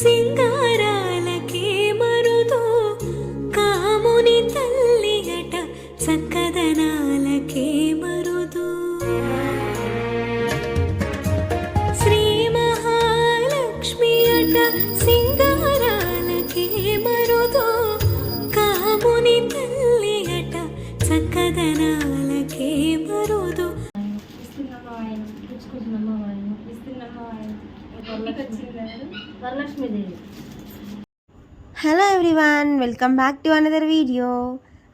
心甘。Varalakshmidevi hello everyone welcome back to another video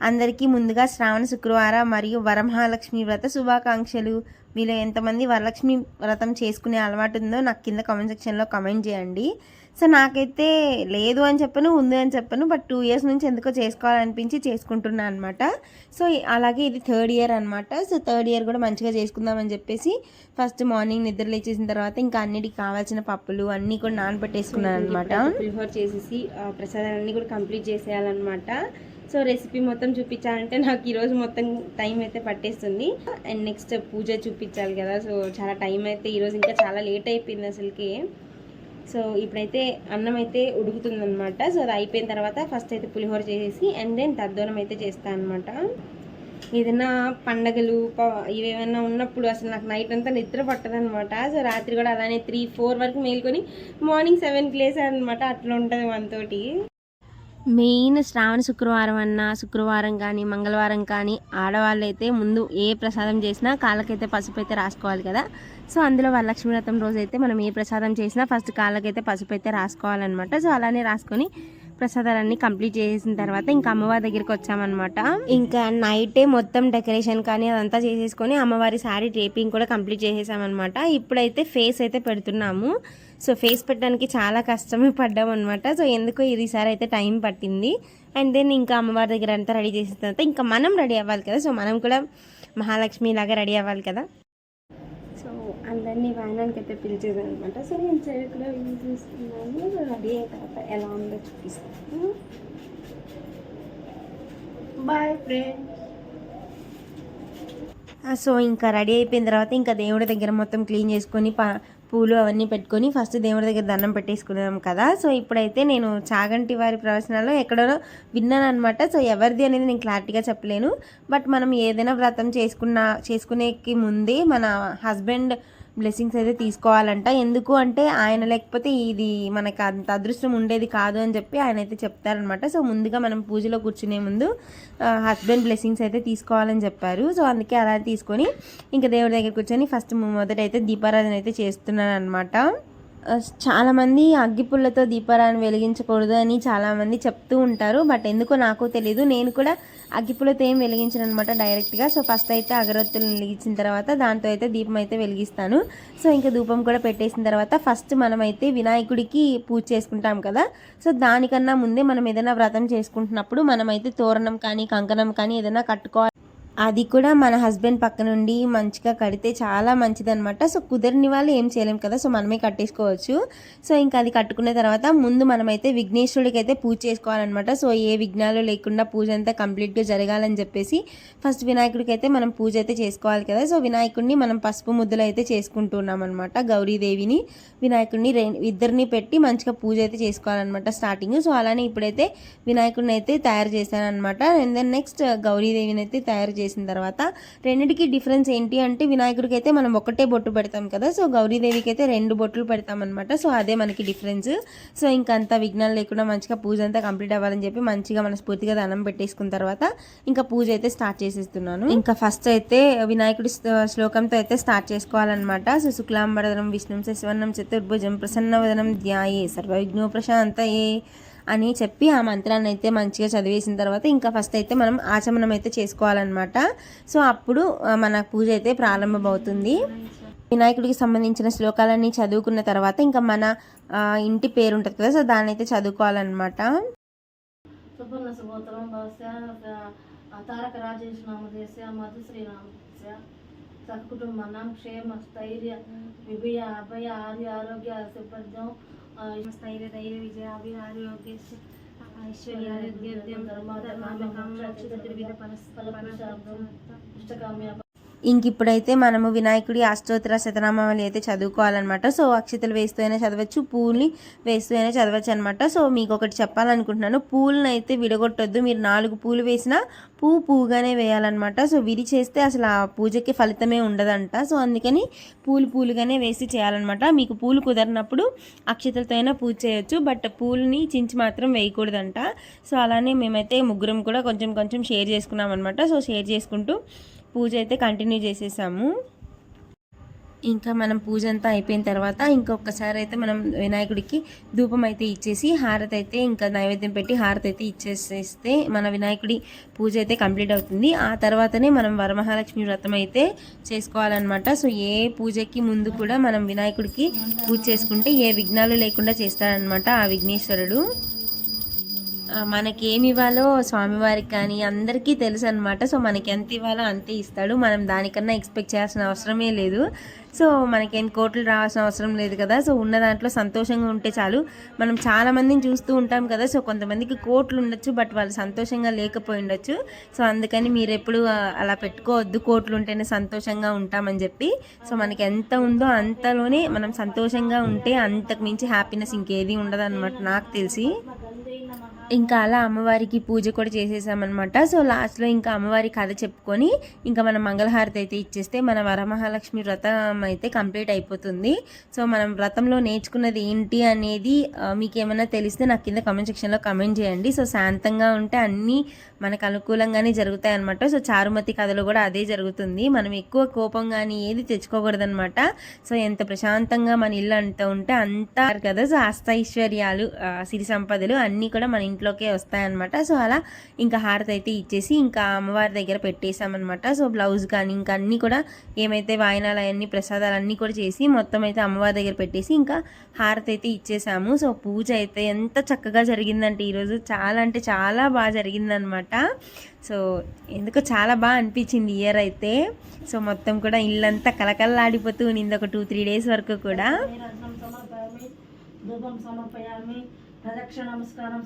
అందరికీ ముందుగా శ్రావణ శుక్రవారం మరియు వరమహాలక్ష్మి వ్రత శుభాకాంక్షలు. మీలో ఎంతమంది వరలక్ష్మి వ్రతం చేసుకునే అలవాటు ఉందో నాకు కింద కామెంట్ సెక్షన్లో కామెంట్ చేయండి. సో నాకైతే లేదు అని చెప్పను ఉంది అని చెప్పను బట్ టూ ఇయర్స్ నుంచి ఎందుకో చేసుకోవాలనిపించి చేసుకుంటున్నాను అనమాట సో అలాగే ఇది థర్డ్ ఇయర్ అనమాట సో థర్డ్ ఇయర్ కూడా మంచిగా చేసుకుందామని చెప్పేసి ఫస్ట్ మార్నింగ్ నిద్ర లేచేసిన తర్వాత ఇంకా అన్నిటికి కావాల్సిన పప్పులు అన్నీ కూడా నానబెట్టేసుకున్నాను అనమాట ప్రిఫర్ చేసేసి ప్రసాదాలన్నీ కూడా కంప్లీట్ చేసేయాలన్నమాట. సో రెసిపీ మొత్తం చూపించాలంటే నాకు ఈరోజు మొత్తం టైం అయితే పట్టేస్తుంది. అండ్ నెక్స్ట్ పూజ చూపించాలి కదా సో చాలా టైం అయితే ఈరోజు ఇంకా చాలా లేట్ అయిపోయింది అసలుకి. సో ఇప్పుడైతే అన్నం అయితే ఉడుకుతుందనమాట సో అది అయిపోయిన తర్వాత ఫస్ట్ అయితే పులిహోర చేసేసి అండ్ దెన్ తద్దోనం అయితే చేస్తాను అనమాట ఏదైనా పండగలు ప- ఇవేమైనా ఉన్నప్పుడు అసలు నాకు నైట్ అంతా నిద్ర పట్టదనమాట సో రాత్రి కూడా అలానే త్రీ ఫోర్ వరకు మేల్కొని మార్నింగ్ సెవెన్కి లేసాను అనమాట అట్లా ఉంటుంది మనతోటి. మెయిన్ శ్రావణ శుక్రవారం అన్న శుక్రవారం కానీ మంగళవారం కానీ ఆడవాళ్ళు అయితే ముందు ఏ ప్రసాదం చేసినా కాళ్ళకైతే పసుపు అయితే రాసుకోవాలి కదా. సో అందులో వరలక్ష్మి వ్రతం రోజు అయితే మనం ఏ ప్రసాదం చేసినా ఫస్ట్ కాళ్ళకైతే పసుపు అయితే రాసుకోవాలన్నమాట. సో అలానే రాసుకొని ప్రసాదాలన్నీ కంప్లీట్ చేసిన తర్వాత ఇంకా అమ్మవారి దగ్గరికి వచ్చామన్నమాట. ఇంకా నైటే మొత్తం డెకరేషన్ కానీ అదంతా చేసేసుకొని అమ్మవారి శారీ టేపింగ్ కూడా కంప్లీట్ చేసేసామన్నమాట. ఇప్పుడైతే ఫేస్ అయితే పెడుతున్నాము. సో ఫేస్ పెట్టడానికి చాలా కష్టమే పడ్డాం అనమాట సో ఎందుకో ఈసారి అయితే టైం పట్టింది. అండ్ దెన్ ఇంకా అమ్మవారి దగ్గర అంతా రెడీ చేసిన తర్వాత ఇంకా మనం రెడీ అవ్వాలి కదా. సో మనం కూడా మహాలక్ష్మి లాగా రెడీ అవ్వాలి కదా. అందరినీ వాయనానికి అయితే పిలిచేది అనమాట సో నేను చెరుకులో కూడా యూజ్ రెడీ అయిన తర్వాత ఎలా ఉందో చూపిస్తాను. బాయ్ ఫ్రెండ్ సో ఇంకా రెడీ అయిపోయిన తర్వాత ఇంకా దేవుడి దగ్గర మొత్తం క్లీన్ చేసుకొని ప పూలు అవన్నీ పెట్టుకొని ఫస్ట్ దేవుడి దగ్గర దండం పెట్టేసుకున్నాం కదా. సో ఇప్పుడైతే నేను చాగంటి వారి ప్రవచనాల్లో ఎక్కడో విన్నాను అనమాట సో ఎవరిది అనేది నేను క్లారిటీగా చెప్పలేను. బట్ మనం ఏదైనా వ్రతం చేసుకున్న చేసుకునేకి ముందే మన హస్బెండ్ బ్లెస్సింగ్స్ అయితే తీసుకోవాలంట. ఎందుకు అంటే ఆయన లేకపోతే ఇది మనకు అంత అదృష్టం ఉండేది కాదు అని చెప్పి ఆయన అయితే చెప్తారనమాట. సో ముందుగా మనం పూజలో కూర్చునే ముందు హస్బెండ్ బ్లెస్సింగ్స్ అయితే తీసుకోవాలని చెప్పారు. సో అందుకే అలా తీసుకొని ఇంకా దేవుడి దగ్గర కూర్చొని ఫస్ట్ మొదట అయితే దీపారాధన అయితే చేస్తున్నాను అనమాట చాలామంది అగ్గిపుల్లతో దీపారాన్ని వెలిగించకూడదు అని చాలామంది చెప్తూ ఉంటారు బట్ ఎందుకో నాకు తెలియదు నేను కూడా అగ్గిపుల్లతో ఏం వెలిగించను అనమాట డైరెక్ట్గా. సో ఫస్ట్ అయితే అగరత్తులు వెలిగించిన తర్వాత దాంతో అయితే దీపం అయితే వెలిగిస్తాను. సో ఇంకా ధూపం కూడా పెట్టేసిన తర్వాత ఫస్ట్ మనమైతే వినాయకుడికి పూజ చేసుకుంటాం కదా. సో దానికన్నా ముందే మనం ఏదైనా వ్రతం చేసుకుంటున్నప్పుడు మనమైతే తోరణం కానీ కంకణం కానీ ఏదైనా కట్టుకోవాలి. అది కూడా మన హస్బెండ్ పక్క నుండి మంచిగా కడితే చాలా మంచిదనమాట సో కుదరని వాళ్ళు ఏం చేయలేం కదా సో మనమే కట్టేసుకోవచ్చు. సో ఇంకా అది కట్టుకున్న తర్వాత ముందు మనమైతే విఘ్నేశ్వరుడికి అయితే పూజ చేసుకోవాలన్నమాట. సో ఏ విఘ్నాలు లేకుండా పూజ అంతా కంప్లీట్గా జరగాలని చెప్పేసి ఫస్ట్ వినాయకుడికి అయితే మనం పూజ అయితే చేసుకోవాలి కదా. సో వినాయకుడిని మనం పసుపు ముద్దలు అయితే చేసుకుంటున్నాం అనమాట గౌరీదేవిని వినాయకుడిని రె ఇద్దరిని పెట్టి మంచిగా పూజ అయితే చేసుకోవాలన్నమాట స్టార్టింగ్. సో అలానే ఇప్పుడైతే వినాయకుడిని అయితే తయారు చేశాను అనమాట అండ్ దెన్ నెక్స్ట్ గౌరీదేవిని అయితే తయారు చేసిన తర్వాత రెండింటికి డిఫరెన్స్ ఏంటి అంటే వినాయకుడికి అయితే మనం ఒకటే బొట్టు పెడతాం కదా సో గౌరీదేవికి అయితే రెండు బొట్లు పెడతామన్నమాట. సో అదే మనకి డిఫరెన్స్. సో ఇంకంత విఘ్నాలు లేకుండా మంచిగా పూజ అంతా కంప్లీట్ అవ్వాలని చెప్పి మంచిగా మనస్ఫూర్తిగా దండం పెట్టేసుకున్న తర్వాత ఇంకా పూజ అయితే స్టార్ట్ చేసేస్తున్నాను. ఇంకా ఫస్ట్ అయితే వినాయకుడి శ్లోకంతో అయితే స్టార్ట్ చేసుకోవాలన్నమాట. సో శుక్లాంబరదనం విష్ణుం శివన్నం చతుర్భుజం ప్రసన్నవదనం ధ్యాయే సర్వ విఘ్నో ప్రశాంతయే. అని చెప్పి ఆ మంత్రాన్ని అయితే మంచిగా చదివేసిన తర్వాత ఇంకా ఫస్ట్ అయితే మనం ఆచమనం అయితే చేసుకోవాలన్నమాట. సో అప్పుడు మన పూజ అయితే ప్రారంభమవుతుంది. వినాయకుడికి సంబంధించిన శ్లోకాలన్నీ చదువుకున్న తర్వాత ఇంకా మన ఇంటి పేరు ఉంటుంది కదా సో దాన్ని అయితే చదువుకోవాలన్నమాట. సుపర్ణ సుగోత్రం తారక రాజేష్ నామధేస్య మధుశ్రీ నామధేస్య సకుటుంబానాం క్షేమ స్థైర్య విభయ అభయ ఆర్య ఆరోగ్య సుపర్జం స్థైర్య ధైర్య విజయ అభయ ఆరోగ్య ఐశ్వర్యారోగ్యం ధర్మ ఇంక ఇప్పుడైతే మనము వినాయకుడి అష్టోత్తర శతనామావళి అయితే చదువుకోవాలన్నమాట. సో అక్షతలు వేస్తూ అయినా చదవచ్చు పూల్ని వేస్తూ అయినా చదవచ్చు అనమాట సో మీకు ఒకటి చెప్పాలనుకుంటున్నాను. పూలను అయితే విడగొట్టొద్దు. మీరు నాలుగు పూలు వేసినా పువ్వు పువ్వుగానే వేయాలన్నమాట. సో విడి చేస్తే అసలు ఆ పూజకి ఫలితమే ఉండదంట. సో అందుకని పూలు పూలుగానే వేసి చేయాలన్నమాట. మీకు పూలు కుదరినప్పుడు అక్షతలతో అయినా పూజ చేయొచ్చు. బట్ పూలని చించి మాత్రం వేయకూడదంట. సో అలానే మేమైతే ముగ్గురం కూడా కొంచెం కొంచెం షేర్ చేసుకున్నాం అనమాట సో షేర్ చేసుకుంటూ పూజ అయితే కంటిన్యూ చేసేసాము. ఇంకా మనం పూజ అంతా అయిపోయిన తర్వాత ఇంకొకసారి అయితే మనం వినాయకుడికి ధూపం అయితే ఇచ్చేసి హారతి అయితే ఇంకా నైవేద్యం పెట్టి హారతి అయితే ఇచ్చేసేస్తే మన వినాయకుడి పూజ అయితే కంప్లీట్ అవుతుంది. ఆ తర్వాతనే మనం వరమహాలక్ష్మి వ్రతం అయితే చేసుకోవాలన్నమాట. సో ఏ పూజకి ముందు కూడా మనం వినాయకుడికి పూజ చేసుకుంటే ఏ విఘ్నాలు లేకుండా చేస్తారనమాట ఆ విఘ్నేశ్వరుడు. మనకి ఏమి ఇవ్వాలో స్వామివారికి కానీ అందరికీ తెలుసు అనమాట సో మనకి ఎంత ఇవ్వాలో అంతే ఇస్తాడు. మనం దానికన్నా ఎక్స్పెక్ట్ చేయాల్సిన అవసరమే లేదు. సో మనకేం కోట్లు రావాల్సిన అవసరం లేదు కదా. సో ఉన్న దాంట్లో సంతోషంగా ఉంటే చాలు. మనం చాలామందిని చూస్తూ ఉంటాం కదా. సో కొంతమందికి కోట్లు ఉండొచ్చు బట్ వాళ్ళు సంతోషంగా లేకపోయి ఉండొచ్చు. సో అందుకని మీరు ఎప్పుడు అలా పెట్టుకోవద్దు. కోట్లు ఉంటేనే సంతోషంగా ఉంటామని చెప్పి. సో మనకి ఎంత ఉందో అంతలోనే మనం సంతోషంగా ఉంటే అంతకు మించి హ్యాపీనెస్ ఇంకేది ఉండదు నాకు తెలిసి. ఇంకా అలా అమ్మవారికి పూజ కూడా చేసేసామన్నమాట. సో లాస్ట్లో ఇంకా అమ్మవారి కథ చెప్పుకొని ఇంకా మన మంగళహారతి అయితే ఇచ్చేస్తే మన వరమహాలక్ష్మి వ్రతం అయితే కంప్లీట్ అయిపోతుంది. సో మనం వ్రతంలో నేర్చుకున్నది ఏంటి అనేది మీకు ఏమైనా తెలిస్తే నాకు కింద కమెంట్ సెక్షన్లో కమెంట్ చేయండి. సో శాంతంగా ఉంటే అన్నీ మనకు అనుకూలంగానే జరుగుతాయి అనమాట సో చారుమతి కథలో కూడా అదే జరుగుతుంది. మనం ఎక్కువ కోపం కానీ ఏది తెచ్చుకోకూడదనమాట సో ఎంత ప్రశాంతంగా మన ఇల్లు అంత ఉంటే అంతా కదా. సో అష్టైశ్వర్యాలు సిరి సంపదలు అన్నీ కూడా మన ఇంట్లోకే వస్తాయన్నమాట. సో అలా ఇంకా హారతి అయితే ఇచ్చేసి ఇంకా అమ్మవారి దగ్గర పెట్టేసామన్నమాట సో బ్లౌజ్ కానీ ఇంకా అన్నీ కూడా ఏమైతే వాయినాలు అవన్నీ ప్రసాద్ అన్నీ కూడా చేసి మొత్తం అయితే అమ్మవారి దగ్గర పెట్టేసి ఇంకా హారతి అయితే ఇచ్చేసాము. సో పూజ అయితే ఎంత చక్కగా జరిగిందంటే ఈరోజు చాలా అంటే చాలా బాగా జరిగిందనమాట సో ఎందుకో చాలా బాగా అనిపించింది ఇయర్ అయితే. సో మొత్తం కూడా ఇల్లంతా కలకల్లాడిపోతూ ఉన్నింది ఒక టూ త్రీ డేస్ వరకు కూడా. ప్రదక్షిణ నమస్కారం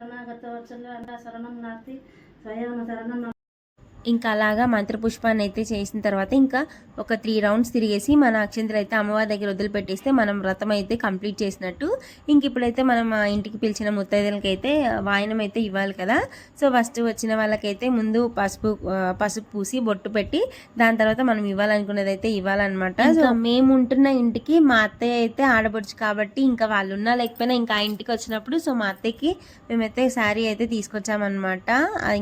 శరణం స్వయం శరణం ఇంకా అలాగా మంత్రపుష్పాన్ని అయితే చేసిన తర్వాత ఇంకా ఒక త్రీ రౌండ్స్ తిరిగేసి మన అక్షంతలు అయితే అమ్మవారి దగ్గర వదిలిపెట్టేస్తే మనం వ్రతం అయితే కంప్లీట్ చేసినట్టు. ఇంక ఇప్పుడైతే మనం ఇంటికి పిలిచిన ముత్తైదులకి అయితే వాయనం అయితే ఇవ్వాలి కదా. సో ఫస్ట్ వచ్చిన వాళ్ళకైతే ముందు పసుపు పసుపు పూసి బొట్టు పెట్టి దాని తర్వాత మనం ఇవ్వాలనుకున్నది అయితే ఇవ్వాలన్నమాట. సో మేము ఉంటున్న ఇంటికి మా అత్తయ్య అయితే ఆడపడుచు కాబట్టి ఇంకా వాళ్ళు ఉన్నా లేకపోయినా ఇంకా ఆ ఇంటికి వచ్చినప్పుడు సో మా అత్తయ్యకి మేమైతే శారీ అయితే తీసుకొచ్చామన్నమాట.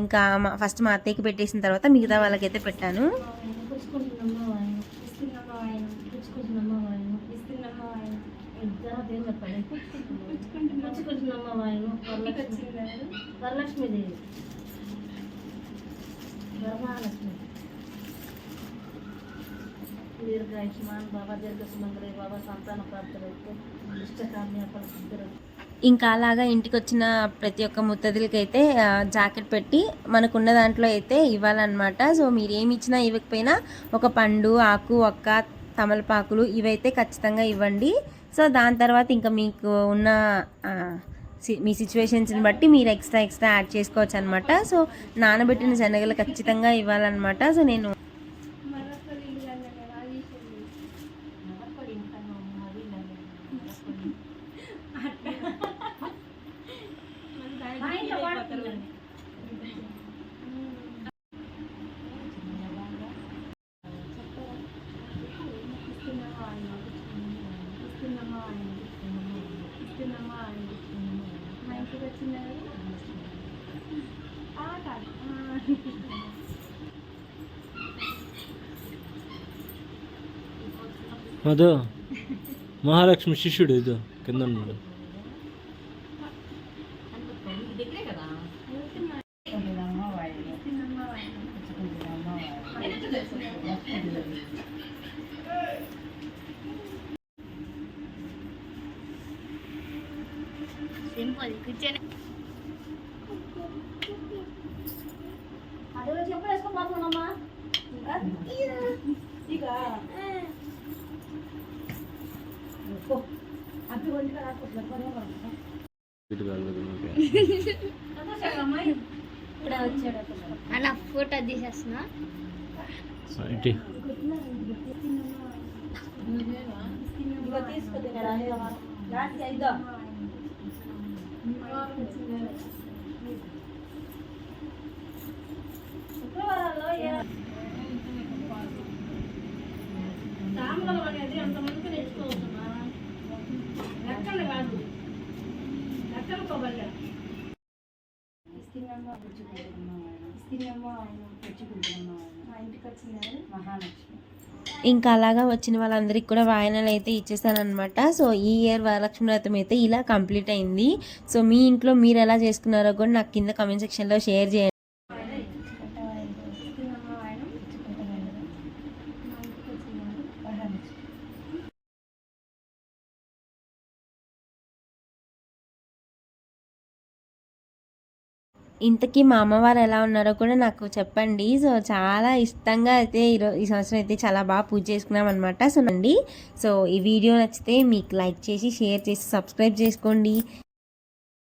ఇంకా ఫస్ట్ మా అత్తయ్యకి పెట్టేసిన తర్వాత మిగతా వాళ్ళకైతే పెట్టాను. వరలక్ష్మి వరలక్ష్మీదేవి వరమహాలక్ష్మి దీర్ఘాయుష్మాన్ బాబా దీర్ఘ సుమంగళి బాబా సంతాన ప్రాప్తులైతే ఇష్టకామ్య ఫలసిద్ధులు ఇంకా అలాగా ఇంటికి వచ్చిన ప్రతి ఒక్క ముత్తదిలకి అయితే జాకెట్ పెట్టి మనకున్న దాంట్లో అయితే ఇవ్వాలన్నమాట. సో మీరు ఏమి ఇచ్చినా ఇవ్వకపోయినా ఒక పండు ఆకు ఒక్క తమలపాకులు ఇవైతే ఖచ్చితంగా ఇవ్వండి. సో దాని తర్వాత ఇంకా మీకు ఉన్న సి- మీ సిచ్యువేషన్స్ని బట్టి మీరు ఎక్స్ట్రా ఎక్స్ట్రా యాడ్ చేసుకోవచ్చు అనమాట సో నానబెట్టిన శనగలు ఖచ్చితంగా ఇవ్వాలన్నమాట. సో నేను మధు మహాలక్ష్మి శిష్యుడు ఇది కింద ఉన్నాడు. అదే చెప్పు వేసుకొని పోతున్నామ్మా ఇక? అప్పి ఒంటిగా రాకపోతే ఇటు కాదు కదా. మనకి. ఇప్పుడే వచ్చాడు. అలా ఫోటో తీసేస్తున్నా. తీసుకో శుక్రవారాల్లో ఏ- తాంబూలం అనేది అంతమందికి తెచ్చుకోవచ్చుమా లెక్కలు కాదు లెక్కలు కొబ్బరి ఇస్తినమ్మ పుచ్చుకుంటున్నాం ఇస్తినమ్మ ఆయన పుచ్చుకుంటున్నాం మా ఇంటికి వచ్చినారు. మహాలక్ష్మి. ఇంకా అలాగా వచ్చిన వాళ్ళందరికీ కూడా వాయినాలు అయితే ఇచ్చేసానమాట సో ఈ ఇయర్ వరలక్ష్మి వ్రతం అయితే ఇలా కంప్లీట్ అయింది. సో మీ ఇంట్లో మీరు ఎలా చేసుకున్నారో కూడా నాకు కింద కమెంట్ సెక్షన్లో షేర్ చేయండి. ఇంతకీ మా అమ్మవారు ఎలా ఉన్నారో కూడా నాకు చెప్పండి. సో చాలా ఇష్టంగా అయితే ఈరోజు ఈ సంవత్సరం అయితే చాలా బాగా పూజ చేసుకున్నాం అనమాట సో అండి. సో ఈ వీడియో నచ్చితే మీకు లైక్ చేసి షేర్ చేసి సబ్స్క్రైబ్ చేసుకోండి.